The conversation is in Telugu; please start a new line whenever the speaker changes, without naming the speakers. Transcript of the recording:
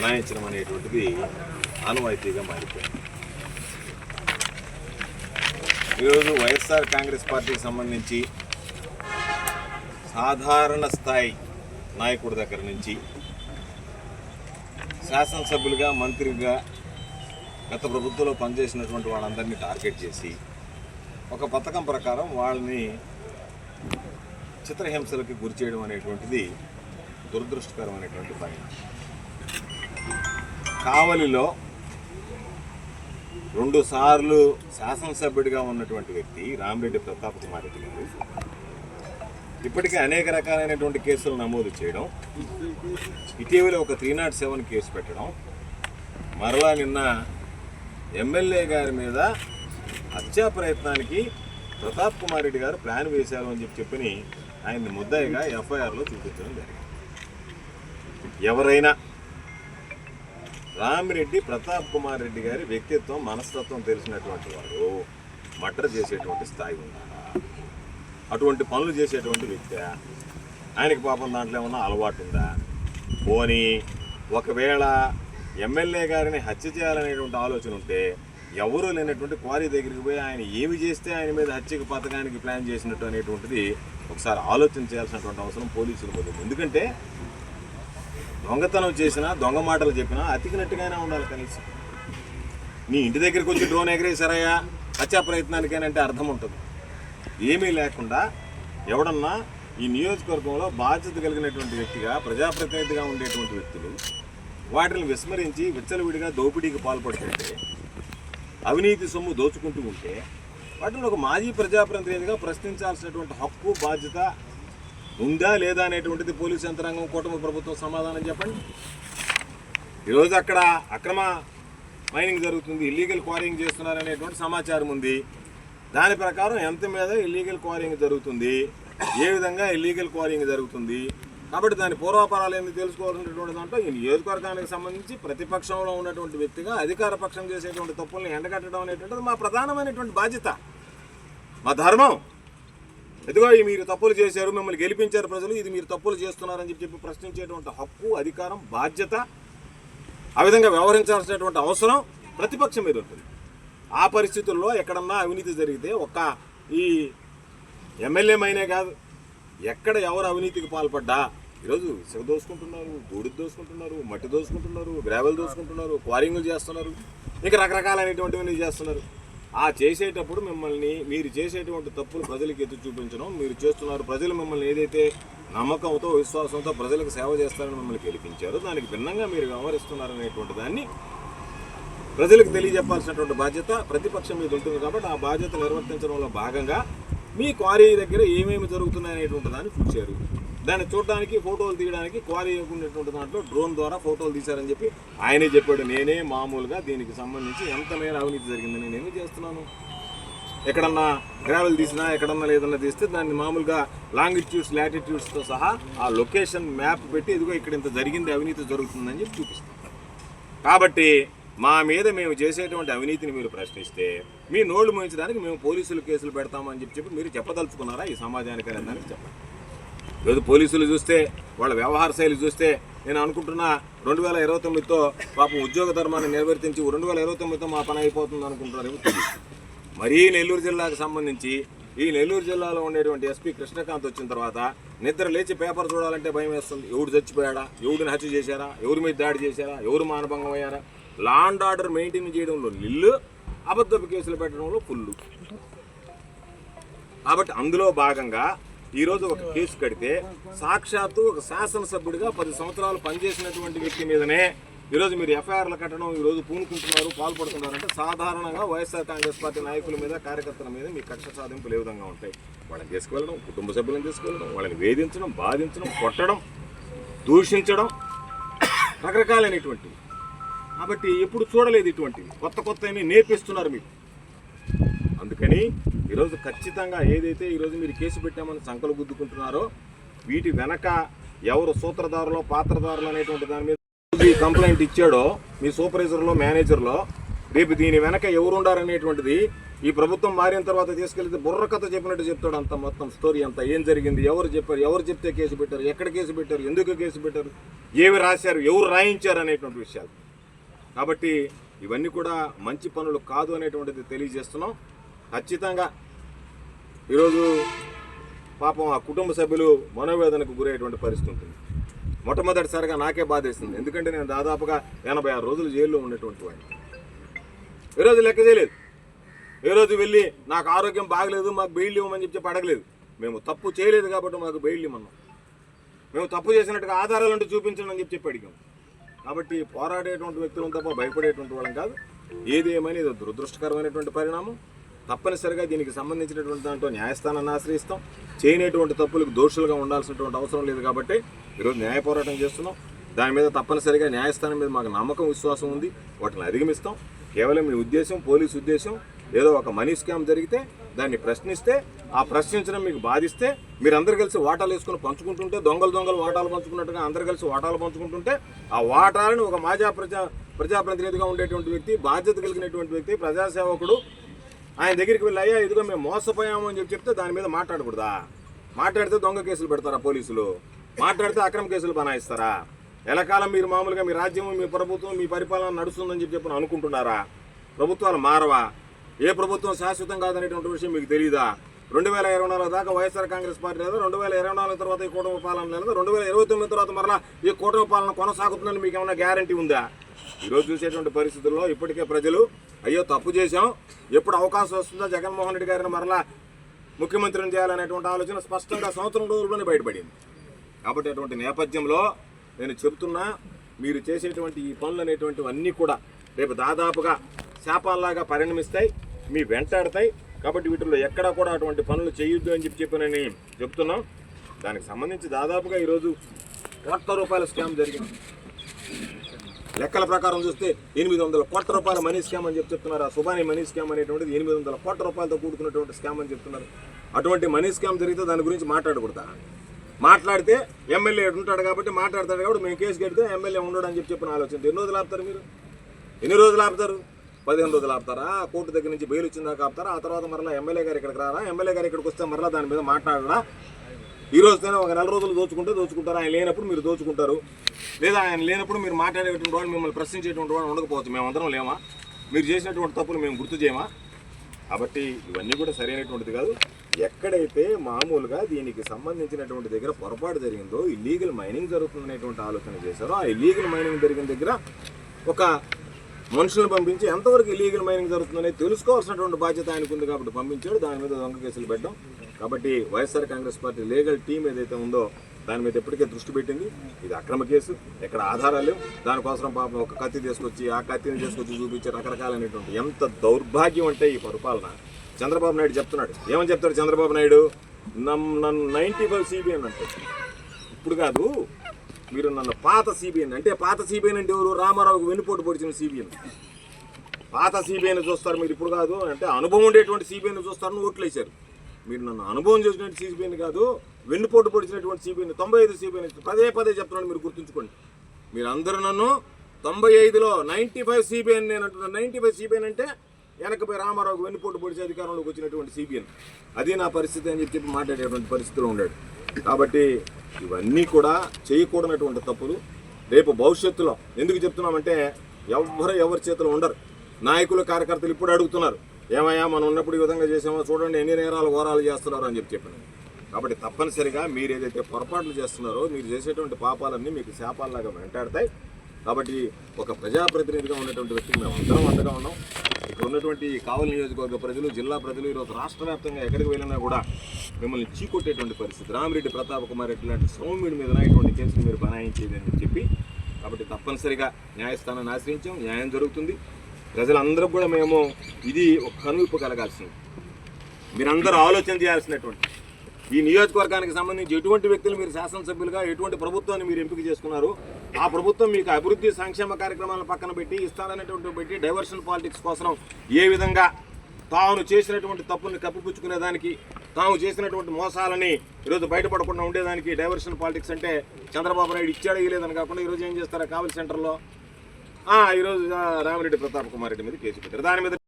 బనాయించడం అనేటువంటిది ఆనవాయితీగా మారిపోయింది. ఈరోజు వైఎస్ఆర్ కాంగ్రెస్ పార్టీకి సంబంధించి సాధారణ స్థాయి నాయకుడి దగ్గర నుంచి శాసనసభ్యులుగా మంత్రిగా గత ప్రభుత్వంలో పనిచేసినటువంటి వాళ్ళందరినీ టార్గెట్ చేసి ఒక పథకం ప్రకారం వాళ్ళని చిత్రహింసలకి గురి చేయడం అనేటువంటిది దురదృష్టకరమైనటువంటి పని. కావలిలో రెండు సార్లు శాసనసభ్యుడిగా ఉన్నటువంటి వ్యక్తి రామిరెడ్డి ప్రతాప్ కుమార్ రెడ్డి గారు. ఇప్పటికే అనేక రకాలైనటువంటి కేసులు నమోదు చేయడం ఇటీవల ఒక త్రీ నాట్ సెవెన్ కేసు పెట్టడం మరలా నిన్న ఎమ్మెల్యే గారి మీద హత్యా ప్రయత్నానికి ప్రతాప్ కుమార్ రెడ్డి గారు ప్లాన్ వేశారు అని చెప్పి చెప్పని ఆయన్ని ముద్దాయిగా ఎఫ్ఐఆర్లో చూపించడం జరిగింది. ఎవరైనా రామిరెడ్డి ప్రతాప్ కుమార్ రెడ్డి గారి వ్యక్తిత్వం మనస్తత్వం తెలిసినటువంటి వాడు. మటర్ చేసేటువంటి స్థాయి ఉందా అటువంటి పనులు చేసేటువంటి వ్యక్తి. ఆయనకి పాపం దాంట్లో ఏమన్నా అలవాటు ఉందా? పోనీ ఒకవేళ ఎమ్మెల్యే గారిని హత్య చేయాలనేటువంటి ఆలోచన ఉంటే ఎవరూ లేనటువంటి క్వారీ దగ్గరికి పోయి ఆయన ఏమి చేస్తే ఆయన మీద హత్యకు పథకానికి ప్లాన్ చేసినట్టు అనేటువంటిది ఒకసారి ఆలోచన చేయాల్సినటువంటి అవసరం పోలీసులు పోతుంది ఎందుకంటే దొంగతనం చేసినా దొంగ మాటలు చెప్పినా అతికినట్టుగానే ఉండాలి కనీసం. నీ ఇంటి దగ్గరికి వచ్చి డ్రోన్ ఎగరేసారయ్యా హత్యా ప్రయత్నానికేనంటే అర్థం ఉంటుంది. ఏమీ లేకుండా ఎవడన్నా ఈ నియోజకవర్గంలో బాధ్యత కలిగినటువంటి వ్యక్తిగా ప్రజాప్రతినిధిగా ఉండేటువంటి వ్యక్తులు వాటిని విస్మరించి విచ్చలవిడిగా దోపిడీకి పాల్పడుతుంటే అవినీతి సొమ్ము దోచుకుంటూ ఉంటే వాటిని ఒక మాజీ ప్రజాప్రతినిధిగా ప్రశ్నించాల్సినటువంటి హక్కు బాధ్యత ఉందా లేదా అనేటువంటిది పోలీసు యంత్రాంగం కూటమి ప్రభుత్వం సమాధానం చెప్పండి. ఈరోజు అక్కడ అక్రమ మైనింగ్ జరుగుతుంది ఇల్లీగల్ క్వారింగ్ చేస్తున్నారనేటువంటి సమాచారం ఉంది. దాని ప్రకారం ఎంత మీద ఇల్లీగల్ క్వారింగ్ జరుగుతుంది ఏ విధంగా ఇల్లీగల్ క్వారింగ్ జరుగుతుంది కాబట్టి దాని పూర్వాపరాలు ఏంది తెలుసుకోవాల్సినటువంటి దాంట్లో ఈ నియోజకవర్గానికి సంబంధించి ప్రతిపక్షంలో ఉన్నటువంటి వ్యక్తిగా అధికార పక్షం చేసేటువంటి తప్పుల్ని ఎండగట్టడం అనేటువంటిది మా ప్రధానమైనటువంటి బాధ్యత. మా ధర్మం. ఎదుగా ఈ మీరు తప్పులు చేశారు మిమ్మల్ని గెలిపించారు ప్రజలు ఇది మీరు తప్పులు చేస్తున్నారని చెప్పి చెప్పి ప్రశ్నించేటువంటి హక్కు అధికారం బాధ్యత ఆ విధంగా వ్యవహరించాల్సినటువంటి అవసరం ప్రతిపక్షం మీద ఉంటుంది. ఆ పరిస్థితుల్లో ఎక్కడన్నా అవినీతి జరిగితే ఒక్క ఈ ఎమ్మెల్యే మైనే కాదు ఎక్కడ ఎవరు అవినీతికి పాల్పడ్డా ఈరోజు ఇసుక దోసుకుంటున్నారు బూడిద దోసుకుంటున్నారు మట్టి దోసుకుంటున్నారు గ్రావెల్ దోసుకుంటున్నారు క్వారింగులు చేస్తున్నారు ఇంకా రకరకాలైనటువంటివన్నీ చేస్తున్నారు. ఆ చేసేటప్పుడు మిమ్మల్ని మీరు చేసేటువంటి తప్పులు ప్రజలకు ఎత్తి చూపించడం మీరు చేస్తున్నారు ప్రజలు మిమ్మల్ని ఏదైతే నమ్మకంతో విశ్వాసంతో ప్రజలకు సేవ చేస్తారని మిమ్మల్ని గెలిపించారు దానికి భిన్నంగా మీరు వ్యవహరిస్తున్నారనేటువంటి దాన్ని ప్రజలకు తెలియజెప్పాల్సినటువంటి బాధ్యత ప్రతిపక్షం మీద ఉంటుంది కాబట్టి ఆ బాధ్యత నిర్వర్తించడంలో భాగంగా మీ క్వారీ దగ్గర ఏమేమి జరుగుతున్నాయి అనేటువంటి దాన్ని చూశారు. దాన్ని చూడడానికి ఫోటోలు తీయడానికి క్వారీ ఉండేటువంటి దాంట్లో డ్రోన్ ద్వారా ఫోటోలు తీశారని చెప్పి ఆయనే చెప్పాడు. నేనే మామూలుగా దీనికి సంబంధించి ఎంత మేర అవినీతి జరిగిందని నేను చేస్తున్నాను? ఎక్కడన్నా గ్రావెల్ తీసినా ఎక్కడన్నా లేదన్నా తీస్తే దాన్ని మామూలుగా లాంగిట్యూడ్స్ లాటిట్యూడ్స్తో సహా ఆ లొకేషన్ మ్యాప్ పెట్టి ఇదిగో ఇక్కడ ఇంత జరిగింది అవినీతి జరుగుతుందని చెప్పి చూపిస్తాం. కాబట్టి మా మీద మేము చేసేటువంటి అవినీతిని మీరు ప్రశ్నిస్తే మీ నోళ్ళు మోయించడానికి మేము పోలీసులు కేసులు పెడతామని చెప్పి చెప్పి మీరు చెప్పదలుచుకున్నారా? ఈ సమాజానికి అనే దానికి చెప్పండి. ఈరోజు పోలీసులు చూస్తే వాళ్ళ వ్యవహార శైలి చూస్తే నేను అనుకుంటున్నా రెండు వేల ఇరవై తొమ్మిదితో పాపం ఉద్యోగ ధర్మాన్ని నిర్వర్తించి రెండు వేల ఇరవై తొమ్మిదితో మా పని అయిపోతుంది అనుకుంటున్నారు మరీ నెల్లూరు జిల్లాకు సంబంధించి ఈ నెల్లూరు జిల్లాలో ఉండేటువంటి ఎస్పీ కృష్ణకాంత్ వచ్చిన తర్వాత నిద్ర లేచి పేపర్ చూడాలంటే భయం వేస్తుంది. ఎవడు చచ్చిపోయాడా? ఎవడిని హత్య చేశారా? ఎవరి మీద దాడి చేశారా? ఎవరు మానభంగం అయ్యారా? లా అండ్ ఆర్డర్ మెయింటైన్ చేయడంలో నిల్లు అబద్ధపు కేసులు పెట్టడంలో ఫుల్లు కాబట్టి అందులో భాగంగా ఈరోజు ఒక కేసు కడితే సాక్షాత్తు ఒక శాసనసభ్యుడిగా పది సంవత్సరాలు పనిచేసినటువంటి వ్యక్తి మీదనే ఈరోజు మీరు ఎఫ్ఐఆర్లు కట్టడం ఈరోజు పూనుకుంటున్నారు పాల్పడుతున్నారంటే సాధారణంగా వైఎస్ఆర్ కాంగ్రెస్ పార్టీ నాయకుల మీద కార్యకర్తల మీద మీ కక్ష సాధింపులు ఏ విధంగా ఉంటాయి? వాళ్ళని తీసుకువెళ్ళడం కుటుంబ సభ్యులను తీసుకువెళ్ళడం వాళ్ళని వేధించడం బాధించడం కొట్టడం దూషించడం రకరకాలైనటువంటివి. కాబట్టి ఎప్పుడు చూడలేదు ఇటువంటివి. కొత్త కొత్త నేర్పిస్తున్నారు మీకు. అందుకని ఈరోజు ఖచ్చితంగా ఏదైతే ఈరోజు మీరు కేసు పెట్టామని సంకలు గుద్దుకుంటున్నారో వీటి వెనక ఎవరు సూత్రధారులో పాత్రధారులు అనేటువంటి దాని మీద ఈ కంప్లైంట్ ఇచ్చాడో మీ సూపర్వైజర్లో మేనేజర్లో రేపు దీని వెనక ఎవరుండారనేటువంటిది ఈ ప్రభుత్వం మారిన తర్వాత తీసుకెళ్తే బుర్ర కథ చెప్పినట్టు చెప్తాడు అంత మొత్తం స్టోరీ అంతా. ఏం జరిగింది? ఎవరు చెప్పారు? ఎవరు చెప్తే కేసు పెట్టారు? ఎక్కడ కేసు పెట్టారు? ఎందుకు కేసు పెట్టారు? ఏవి రాశారు? ఎవరు రాయించారు అనేటువంటి విషయాలు. కాబట్టి ఇవన్నీ కూడా మంచి పనులు కాదు అనేటువంటిది తెలియజేస్తున్నాం. ఖచ్చితంగా. ఈరోజు పాపం ఆ కుటుంబ సభ్యులు మనోవేదనకు గురయ్యేటువంటి పరిస్థితి ఉంటుంది. మొట్టమొదటిసారిగా నాకే బాధేస్తుంది ఎందుకంటే నేను దాదాపుగా ఎనభై ఆరు రోజులు జైల్లో ఉన్నటువంటి వాడిని. ఈరోజు లెక్క చేయలేదు. ఈరోజు వెళ్ళి నాకు ఆరోగ్యం బాగలేదు మాకు బెయిల్ ఇవ్వమని చెప్పి అడగలేదు. మేము తప్పు చేయలేదు కాబట్టి మాకు బెయిల్ ఇవ్వమన్నాం. మేము తప్పు చేసినట్టుగా ఆధారాలు ఉంటే చూపించండి అని చెప్పి చెప్పి అడిగాం. కాబట్టి పోరాడేటువంటి వ్యక్తులను తప్ప భయపడేటువంటి వాళ్ళం కాదు. ఏది ఏమని ఇది దురదృష్టకరమైనటువంటి పరిణామం. తప్పనిసరిగా దీనికి సంబంధించినటువంటి దాంట్లో న్యాయస్థానాన్ని ఆశ్రయిస్తాం. చేయనటువంటి తప్పులకు దోషులుగా ఉండాల్సినటువంటి అవసరం లేదు కాబట్టి ఈరోజు న్యాయ పోరాటం చేస్తున్నాం. దాని మీద తప్పనిసరిగా న్యాయస్థానం మీద మాకు నమ్మకం విశ్వాసం ఉంది. వాటిని అధిగమిస్తాం. కేవలం మీ ఉద్దేశం పోలీసు ఉద్దేశం ఏదో ఒక మనీ స్కామ్ జరిగితే దాన్ని ప్రశ్నిస్తే ఆ ప్రశ్నించడం మీకు బాధిస్తే మీరందరూ కలిసి వాటాలు వేసుకుని పంచుకుంటుంటే దొంగలు దొంగలు వాటాలు పంచుకున్నట్టుగా అందరు కలిసి వాటాలు పంచుకుంటుంటే ఆ వాటాలను ఒక మాజా ప్రజా ప్రజాప్రతినిధిగా ఉండేటువంటి వ్యక్తి బాధ్యత కలిగినటువంటి వ్యక్తి ప్రజాసేవకుడు ఆయన దగ్గరికి వెళ్ళి అయ్యా ఇదిగో మేము మోసపోయాము అని చెప్పి చెప్తే దాని మీద మాట్లాడకూడదా? మాట్లాడితే దొంగ కేసులు పెడతారా పోలీసులు? మాట్లాడితే అక్రమ కేసులు బనాయిస్తారా? ఎలకాలం మీరు మామూలుగా మీ రాజ్యం మీ ప్రభుత్వం మీ పరిపాలన నడుస్తుందని చెప్పి చెప్పి అనుకుంటున్నారా? ప్రభుత్వాలు మారవా? ఏ ప్రభుత్వం శాశ్వతం కాదనేటువంటి విషయం మీకు తెలియదా రెండు వేల ఇరవై నాలుగు దాకా వైఎస్ఆర్ కాంగ్రెస్ పార్టీ లేదా? రెండు వేల ఇరవై నాలుగు తర్వాత ఈ కూటమి పాలన లేదా? రెండు వేల ఇరవై తొమ్మిది తర్వాత మరలా ఈ కూటమి పాలన కొనసాగుతుందని మీకు ఏమైనా గ్యారంటీ ఉందా? ఈరోజు చూసేటువంటి పరిస్థితుల్లో ఇప్పటికే ప్రజలు అయ్యో తప్పు చేశాం. ఎప్పుడు అవకాశం వస్తుందో జగన్మోహన్ రెడ్డి గారిని మరలా ముఖ్యమంత్రిని చేయాలనేటువంటి ఆలోచన స్పష్టంగా సంవత్సరం రోజుల్లోనే బయటపడింది. కాబట్టి అటువంటి నేపథ్యంలో నేను చెబుతున్నా మీరు చేసేటువంటి ఈ పనులు అనేటువంటివన్నీ కూడా రేపు దాదాపుగా శాపాల్లాగా పరిణమిస్తాయి మీ వెంటాడతాయి. కాబట్టి వీటిల్లో ఎక్కడా కూడా అటువంటి పనులు చేయొద్దు అని చెప్పి చెప్పినని చెప్తున్నాం దానికి సంబంధించి దాదాపుగా ఈరోజు కోట్ల రూపాయల స్కామ్ జరిగింది. లెక్కల ప్రకారం చూస్తే ఎనిమిది వందల కోట్ల రూపాయల మనీ స్కామ్ అని చెప్పి చెప్తున్నారు. ఆ సుబాని మనీ స్కామ్ అనేటువంటిది ఎనిమిది వందల కోట్ల రూపాయలతో కూడుకున్నటువంటి స్కామ్ అని చెప్తున్నారు. అటువంటి మనీ స్కామ్ జరిగితే దాని గురించి మాట్లాడకూడదా? మాట్లాడితే ఎమ్మెల్యే ఉంటాడు కాబట్టి మాట్లాడతాడు కాబట్టి మేము కేసు కడితే ఎమ్మెల్యే ఉండడు అని చెప్పి చెప్పిన ఆలోచన. ఎన్ని రోజులు ఆపుతారు మీరు? ఎన్ని రోజులు ఆపుతారు? పదిహేను రోజులు ఆపుతారా? కోర్టు దగ్గర నుంచి బెయిల్ వచ్చిందాక ఆపుతారా? ఆ తర్వాత మరలా ఎమ్మెల్యే గారు ఇక్కడికి రారా? ఎమ్మెల్యే గారు ఇక్కడికి వస్తే మరలా దాని మీద మాట్లాడరా? ఈ రోజుతోనే ఒక నెల రోజులు దోచుకుంటే దోచుకుంటారు. ఆయన లేనప్పుడు మీరు దోచుకుంటారు. లేదా ఆయన లేనప్పుడు మీరు మాట్లాడేటువంటి వాళ్ళు మిమ్మల్ని ప్రశ్నించేటువంటి వాళ్ళు ఉండకపోవచ్చు. మేమందరం లేమా? మీరు చేసినటువంటి తప్పులు మేము గుర్తు చేయమా? కాబట్టి ఇవన్నీ కూడా సరైనటువంటిది కాదు. ఎక్కడైతే మామూలుగా దీనికి సంబంధించినటువంటి దగ్గర పొరపాటు జరిగిందో ఇల్లీగల్ మైనింగ్ జరుగుతుందనేటువంటి ఆలోచన చేశారో ఆ ఇల్లీగల్ మైనింగ్ జరిగిన దగ్గర ఒక మనుషులను పంపించి ఎంతవరకు ఇల్లీగల్ మైనింగ్ జరుగుతుందనేది తెలుసుకోవాల్సినటువంటి బాధ్యత ఆయనకు ఉంది కాబట్టి పంపించాడు. దాని మీద దొంగ కేసులు పెట్టడం కాబట్టి YSR Congress party legal team ఏదైతే ఉందో దాని మీద ఎప్పటికే దృష్టి పెట్టింది. ఇది అక్రమ కేసు. ఎక్కడ ఆధారాలు లేవు. దానికోసం పాపం ఒక కత్తి తీసుకొచ్చి ఆ కత్తిని తీసుకొచ్చి చూపించి రకరకాలైనటువంటి. ఎంత దౌర్భాగ్యం అంటే ఈ పరిపాలన. చంద్రబాబు నాయుడు చెప్తున్నాడు. ఏమని చెప్తాడు చంద్రబాబు నాయుడు? నమ్ నన్ను నైంటీ ఫైవ్ సిబిఎన్ అంటాడు. ఇప్పుడు కాదు మీరు నన్ను పాత సిబిఎన్ అంటే పాత సిబిఎన్ అంటే ఎవరు? రామారావుకు వెన్నుపోటు పొడిచిన సిబిఎన్ పాత సిబిఐని చూస్తారు మీరు. ఇప్పుడు కాదు అంటే అనుభవం ఉండేటువంటి సిబిఐని చూస్తారని ఓట్లు వేశారు మీరు నన్ను అనుభవం చేసినటువంటి సిబిఐని కాదు వెన్నుపోటు పొడిచినటువంటి సిబిఐని తొంభై ఐదు సిబిఐని పదే పదే చెప్తున్నాను మీరు గుర్తుంచుకోండి. మీరు అందరూ నన్ను తొంభై ఐదులో నైంటీ ఫైవ్ సిబిఐని నేను అంటున్నాను నైంటీ ఫైవ్ సిబిఐని అంటే వెనకపై రామారావుకు వెన్నుపోటు పొడిచి అధికారంలోకి వచ్చినటువంటి సిబిఐని అది నా పరిస్థితి అని చెప్పి మాట్లాడేటువంటి పరిస్థితిలో ఉన్నాడు. కాబట్టి ఇవన్నీ కూడా చేయకూడనటువంటి తప్పులు. రేపు భవిష్యత్తులో ఎందుకు చెప్తున్నామంటే ఎవరు ఎవరి చేతిలో ఉండరు. నాయకులు కార్యకర్తలు ఇప్పుడు అడుగుతున్నారు. ఏమయ్యా మనం ఉన్నప్పుడు ఈ విధంగా చేసామో చూడండి ఎన్ని నేరాలు ఘోరాలు చేస్తున్నారు అని చెప్పి చెప్పాను. కాబట్టి తప్పనిసరిగా మీరు ఏదైతే పొరపాట్లు చేస్తున్నారో మీరు చేసేటువంటి పాపాలన్నీ మీకు శాపాలలాగా వెంటాడతాయి. కాబట్టి ఒక ప్రజాప్రతినిధిగా ఉన్నటువంటి వ్యక్తికి మేము అందరం అండగా ఉన్నాం. ఇక్కడ ఉన్నటువంటి కావలి నియోజకవర్గ ప్రజలు జిల్లా ప్రజలు ఈరోజు రాష్ట్ర వ్యాప్తంగా ఎక్కడికి వెళ్ళినా కూడా మిమ్మల్ని చీకొట్టేటువంటి పరిస్థితి. రామిరెడ్డి ప్రతాప్ కుమార్ రెడ్డి లాంటి సౌమ్యుడి మీద ఇటువంటి కేసులు మీరు బనాయించేది అని చెప్పి కాబట్టి తప్పనిసరిగా న్యాయస్థానాన్ని ఆశ్రయించాం. న్యాయం జరుగుతుంది. ప్రజలందరూ కూడా మేము ఇది ఒక కనువిప్పు కలగాల్సింది. మీరందరూ ఆలోచన చేయాల్సినటువంటి ఈ నియోజకవర్గానికి సంబంధించి ఎటువంటి వ్యక్తులు మీరు శాసనసభ్యులుగా ఎటువంటి ప్రభుత్వాన్ని మీరు ఎంపిక చేసుకున్నారు ఆ ప్రభుత్వం మీకు అభివృద్ధి సంక్షేమ కార్యక్రమాలను పక్కన పెట్టి ఇస్తారనేటువంటి పెట్టి డైవర్షన్ పాలిటిక్స్ కోసం ఏ విధంగా తాను చేసినటువంటి తప్పుల్ని కప్పిపుచ్చుకునేదానికి తాము చేసినటువంటి మోసాలని ఈరోజు బయటపడకుండా ఉండేదానికి డైవర్షన్ పాలిటిక్స్ అంటే చంద్రబాబు నాయుడు ఇచ్చాడు ఇవ్వలేదని కాకుండా ఈరోజు ఏం చేస్తారా కావలి సెంటర్లో ఈరోజు రామిరెడ్డి ప్రతాప్ కుమార్ రెడ్డి మీద కేసు పెట్టారు. దాని మీద